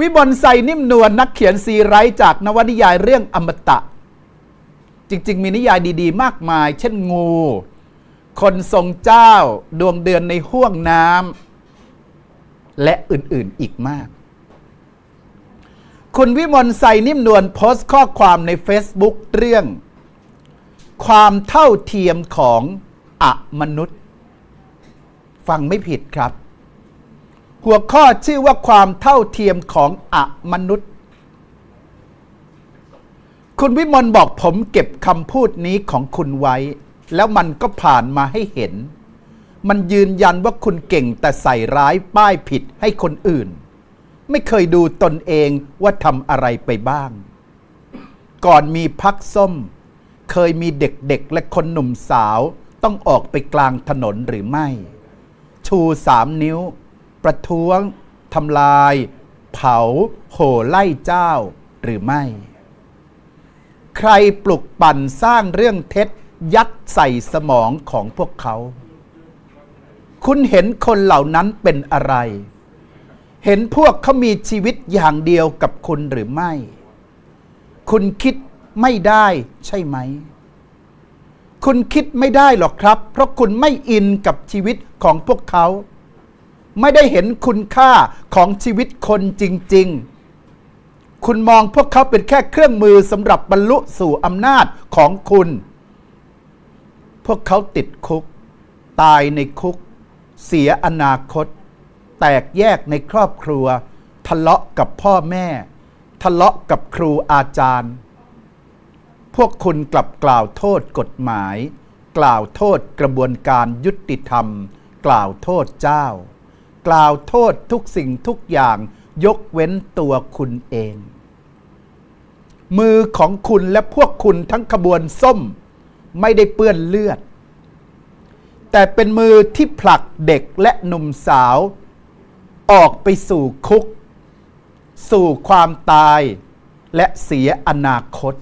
วิบลไซนิ่มนวลนักเขียนซีไรต์จากนวนิยายเรื่องอมตะ จริง ๆ มีนิยายดี ๆ มากมาย เช่นงู คนทรงเจ้าดวงเดือนในห้วงน้ำและอื่น ๆ อีกมาก คุณวิมลไซนิ่มนวลโพสต์ข้อความใน Facebook เรื่อง ความเท่าเทียมของอะมนุษย์ ฟังไม่ผิดครับ หัวข้อชื่อว่าความเท่าเทียมของอะมนุษย์ คุณวิมลบอกผมเก็บคำพูดนี้ของคุณไว้ แล้วมันก็ผ่านมาให้เห็น มันยืนยันว่าคุณเก่งแต่ใส่ร้ายป้ายผิดให้คนอื่น ไม่เคยดูตนเองว่าทำอะไรไปบ้าง ก่อนมีพักส้ม เคยมีเด็กๆและคนหนุ่มสาวต้องออกไปกลางถนนหรือไม่ ชูสามนิ้ว ประท้วงทำลาย เผา โห่ไล่เจ้าหรือไม่ ใครปลุกปั่นสร้างเรื่องเท็จยัดใส่สมองของพวกเขา คุณเห็นคนเหล่านั้นเป็นอะไร เห็นพวกเขามีชีวิตอย่างเดียวกับคุณหรือไม่ คุณคิดไม่ได้ใช่ไหม คุณคิดไม่ได้หรอกครับ เพราะคุณไม่อินกับชีวิตของพวกเขา ไม่ได้เห็นคุณค่าของชีวิตคนจริง ๆ คุณมองพวกเขาเป็นแค่เครื่องมือสำหรับบรรลุสู่อำนาจของคุณ พวกเขาติดคุก ตายในคุก เสียอนาคต แตกแยกในครอบครัว ทะเลาะกับพ่อแม่ ทะเลาะกับครูอาจารย์ พวกคุณกลับกล่าวโทษกฎหมาย กล่าวโทษกระบวนการยุติธรรม กล่าวโทษเจ้า กล่าวโทษทุกสิ่งทุกอย่างยกเว้นตัวคุณเอง มือของคุณและพวกคุณทั้งขบวนส้มไม่ได้เปื้อนเลือด แต่เป็นมือที่ผลักเด็กและหนุ่มสาว ออกไปสู่คุก สู่ความตายและเสียอนาคต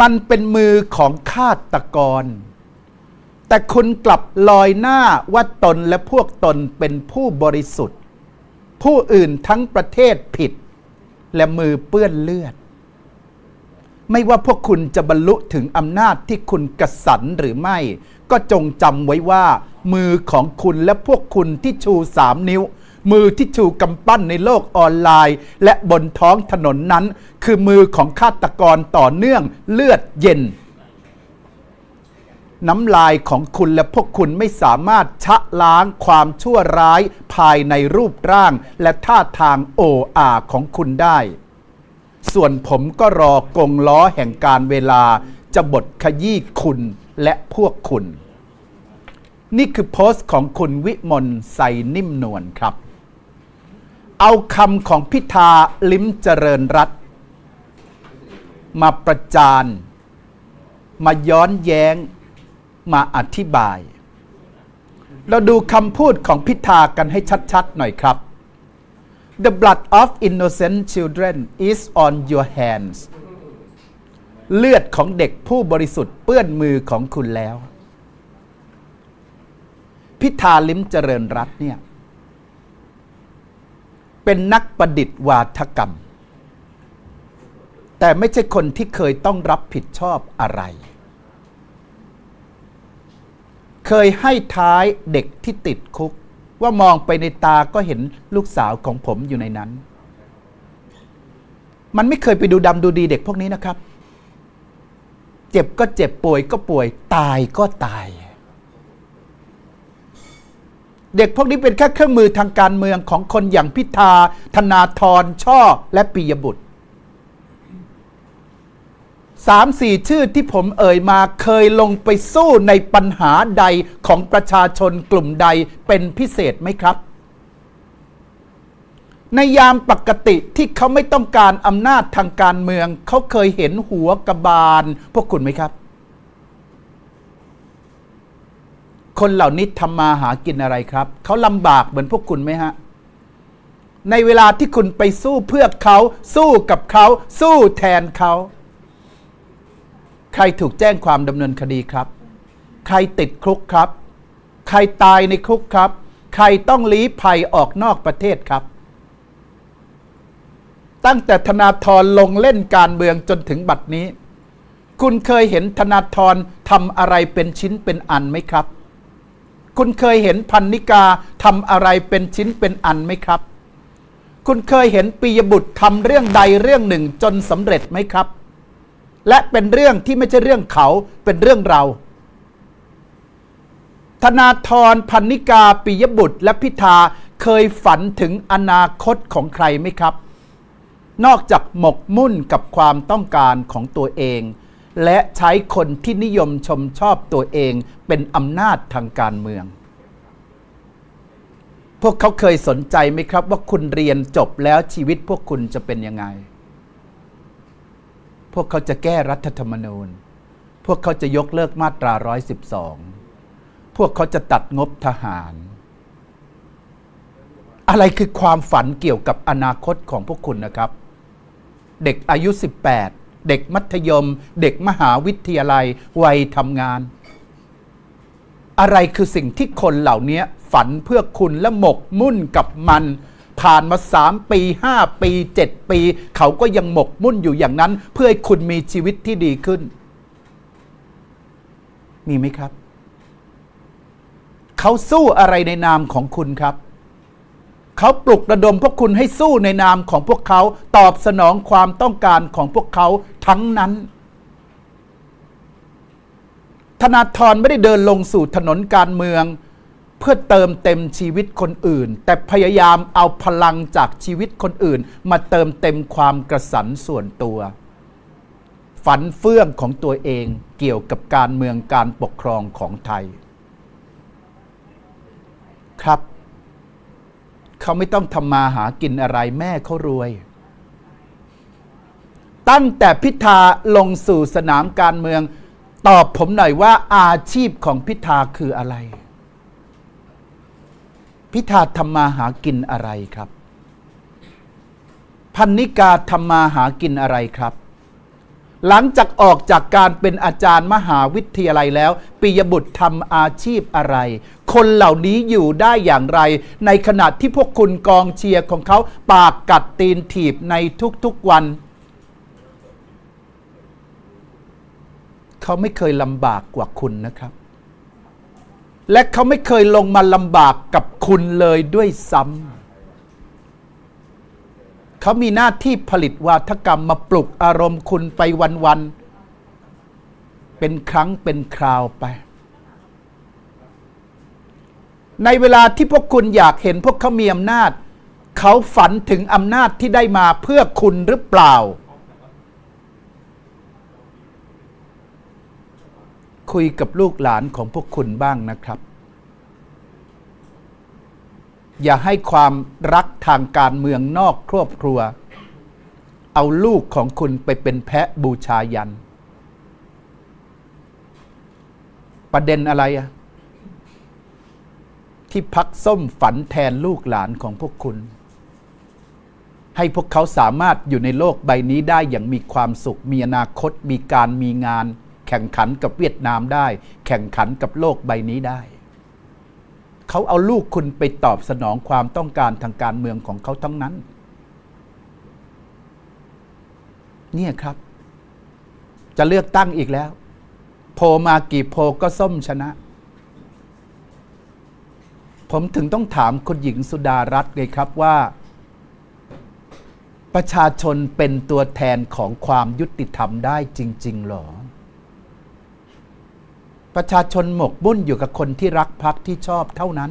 มันเป็นมือของฆาตกร แต่คุณกลับลอยหน้าว่าตนและพวกตนเป็นผู้บริสุทธิ์ ผู้อื่นทั้งประเทศผิด และมือเปื้อนเลือด ไม่ว่าพวกคุณจะบรรลุถึงอำนาจที่คุณกระสันหรือไม่ ก็จงจำไว้ว่า มือของคุณและพวกคุณที่ชูสามนิ้ว มือที่ชูกำปั้นในโลกออนไลน์ และบนท้องถนนนั้น คือมือของฆาตกรต่อเนื่องเลือดเย็น น้ำลายของคุณและพวกคุณไม่สามารถชะล้างความชั่วร้ายภายในรูปร่างและท่าทางโออาของคุณได้ ส่วนผมก็รอกงล้อแห่งการเวลาจะบดขยี้คุณและพวกคุณ นี่คือโพสต์ของคุณวิมลใสนิ่มนวลครับ เอาคำของพิธาลิ้มเจริญรัตมาประจาน มาย้อนแย้ง มาอธิบาย เราดูคำพูดของพิธากันให้ชัดๆหน่อยครับ The blood of innocent children is on your hands เลือดของเด็กผู้บริสุทธิ์เปื้อนมือของคุณแล้ว พิธาลิ้มเจริญรัตเนี่ย เป็นนักประดิษฐ์วาทกรรม แต่ไม่ใช่คนที่เคยต้องรับผิดชอบอะไร เคยให้ท้ายเด็กที่ติดคุก ว่ามองไปในตาก็เห็นลูกสาวของผมอยู่ในนั้น มันไม่เคยไปดูดำดูดีเด็กพวกนี้นะครับ เจ็บก็เจ็บป่วยก็ป่วย ตายก็ตาย เด็กพวกนี้เป็นแค่เครื่องมือทางการเมืองของคนอย่างพิธาธนาธรช่อและปียบุตร สามสี่ชื่อที่ผมเอ่ยมาเคยลงไปสู้ในปัญหาใดของประชาชนกลุ่มใดเป็นพิเศษไหมครับ ในยามปกติที่เขาไม่ต้องการอำนาจทางการเมือง เขาเคยเห็นหัวกระบาล พวกคุณไหมครับ คนเหล่านี้ทำมาหากินอะไรครับ เขาลำบากเหมือนพวกคุณไหมฮะในเวลาที่คุณไปสู้เพื่อเขา สู้กับเขา สู้แทนเขา ใครถูกแจ้งความดำเนินคดีครับ ใครติดคุกครับ ใครตายในคุกครับ ใครต้องลี้ภัยออกนอกประเทศครับ ตั้งแต่ธนาธรลงเล่นการเมืองจนถึงบัดนี้ คุณเคยเห็นธนาธรทำอะไรเป็นชิ้นเป็นอันไหมครับ คุณเคยเห็นพันนิกาทำอะไรเป็นชิ้นเป็นอันไหมครับ คุณเคยเห็นปียบุตรทำเรื่องใดเรื่องหนึ่งจนสำเร็จไหมครับ และเป็นเรื่องที่ไม่ใช่เรื่องเขาเป็นเรื่องเรา ธนาธรพันนิกาปิยบุตรและพิธาเคยฝันถึงอนาคตของใครไหมครับ นอกจากหมกมุ่นกับความต้องการของตัวเอง และใช้คนที่นิยมชมชอบตัวเองเป็นอำนาจทางการเมืองพวกเขาเคยสนใจไหมครับว่าคุณเรียนจบแล้วชีวิตพวกคุณจะเป็นยังไง พวกเขาจะแก้รัฐธรรมนูญ พวกเขาจะยกเลิกมาตรา 112 พวกเขาจะตัดงบทหาร อะไรคือความฝันเกี่ยวกับอนาคตของพวกคุณนะครับ เด็กอายุ 18 เด็กมัธยม เด็กมหาวิทยาลัย วัยทำงาน อะไรคือสิ่งที่คนเหล่านี้ฝันเพื่อคุณและหมกมุ่นกับมัน ผ่านมาสามปีห้าปีเจ็ดปี เขาก็ยังหมกมุ่นอยู่อย่างนั้น เพื่อให้คุณมีชีวิตที่ดีขึ้น มีไหมครับ เขาสู้อะไรในนามของคุณครับ เขาปลุกระดมพวกคุณให้สู้ในนามของพวกเขาตอบสนองความต้องการของพวกเขาทั้งนั้นธนาธรไม่ได้เดินลงสู่ถนนการเมือง เพื่อเติมเต็มชีวิตคนอื่น แต่พยายามเอาพลังจากชีวิตคนอื่น มาเติมเต็มความกระสันส่วนตัว ฝันเฟื่องของตัวเองเกี่ยวกับการเมืองการปกครองของไทย ครับ เขาไม่ต้องทำมาหากินอะไรแม่เขารวย ตั้งแต่พิธาลงสู่สนามการเมือง ตอบผมหน่อยว่าอาชีพของพิธาคืออะไร พิธาทำมาหากินอะไรครับ พันนิกาทำมาหากินอะไรครับ หลังจากออกจากการเป็นอาจารย์มหาวิทยาลัยแล้วปิยบุตรทำอาชีพอะไร คนเหล่านี้อยู่ได้อย่างไร ในขณะที่พวกคุณกองเชียร์ของเขาปากกัดตีนถีบในทุกๆวัน เขาไม่เคยลำบากกว่าคุณนะครับ และเขาไม่เคยลงมาลำบากกับคุณเลยด้วยซ้ำเขามีหน้าที่ผลิตวาทกรรมมาปลุกอารมณ์คุณไปวันๆเป็นครั้งเป็นคราวไป ในเวลาที่พวกคุณอยากเห็นพวกเขามีอำนาจ เขาฝันถึงอำนาจที่ได้มาเพื่อคุณหรือเปล่า คุยกับลูกหลานของพวกคุณบ้างนะครับ อย่าให้ความรักทางการเมืองนอกครอบครัว เอาลูกของคุณไปเป็นแพะบูชายัน ประเด็นอะไรอะที่พักส้มฝันแทนลูกหลานของพวกคุณ ให้พวกเขาสามารถอยู่ในโลกใบนี้ได้อย่างมีความสุข มีอนาคต มีการมีงาน แข่งขันกับเวียดนามได้ แข่งขันกับโลกใบนี้ได้ เขาเอาลูกคุณไปตอบสนองความต้องการทางการเมืองของเขาทั้งนั้น เนี่ยครับ จะเลือกตั้งอีกแล้ว โพลมากี่โพก็ส้มชนะ ผมถึงต้องถามคุณหญิงสุดารัตน์เลยครับว่าประชาชนเป็นตัวแทนของความยุติธรรมได้จริง ๆ หรอ ประชาชนหมกบุ่นอยู่กับคนที่รักพักที่ชอบเท่านั้น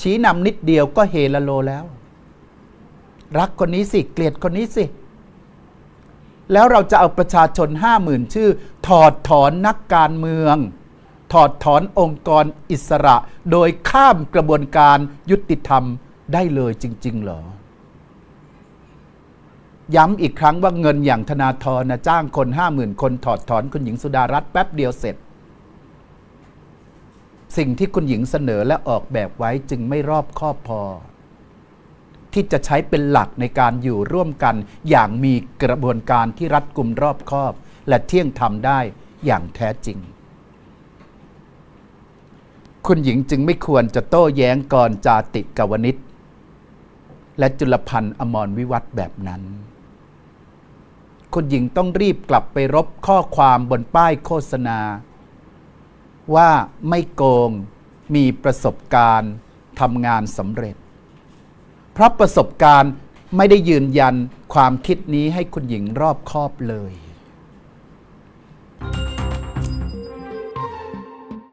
ชี้นำนิดเดียวก็เฮละโลแล้ว รักคนนี้สิ เกลียดคนนี้สิ แล้วเราจะเอาประชาชนห้าหมื่นชื่อ ถอดถอนนักการเมือง ถอดถอนองค์กรอิสระ โดยข้ามกระบวนการยุติธรรมได้เลยจริง ๆ เหรอ ย้ำอีกครั้งว่าเงินอย่างธนาธรนะจ้างคนห้าหมื่นคนถอดถอนคุณหญิงสุดารัตน์แป๊บเดียวเสร็จ สิ่งที่คุณหญิงเสนอและออกแบบไว้จึงไม่รอบคอบพอ ที่จะใช้เป็นหลักในการอยู่ร่วมกันอย่างมีกระบวนการที่รัดกุมรอบคอบ และเที่ยงธรรมได้อย่างแท้จริง คุณหญิงจึงไม่ควรจะโต้แย้งกรจาติกวนิษและจุลพันธ์อมรวิวัฒแบบนั้น คุณหญิงต้องรีบกลับไปรบข้อความบนป้ายโฆษณา ว่าไม่โกงมีประสบการณ์ทำงานสำเร็จ เพราะประสบการณ์ไม่ได้ยืนยันความคิดนี้ให้คุณหญิงรอบคอบเลย